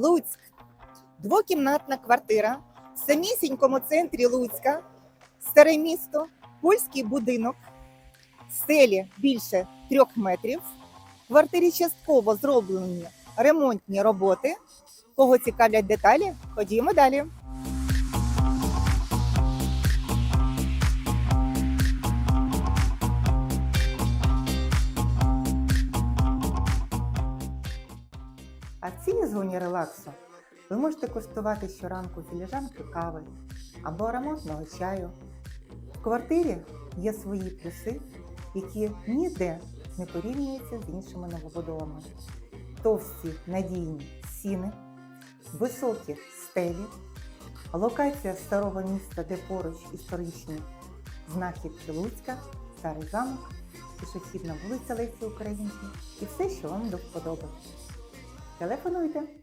Луцьк. Двокімнатна квартира в самісінькому центрі Луцька, старе місто, польський будинок, стелі більше трьох метрів. В квартирі частково зроблені ремонтні роботи. Кого цікавлять деталі, ходімо далі. А в цій зоні релаксу ви можете коштувати щоранку філіжанки кави або ароматного чаю. В квартирі є свої плюси, які ніде не порівнюються з іншими новобудовами. Товсті надійні стіни, високі стелі, локація старого міста, де поруч історичні знахідки Луцька, старий замок, пішохідна вулиця Лесі Українки і все, що вам до вподоби. Телефонуйте!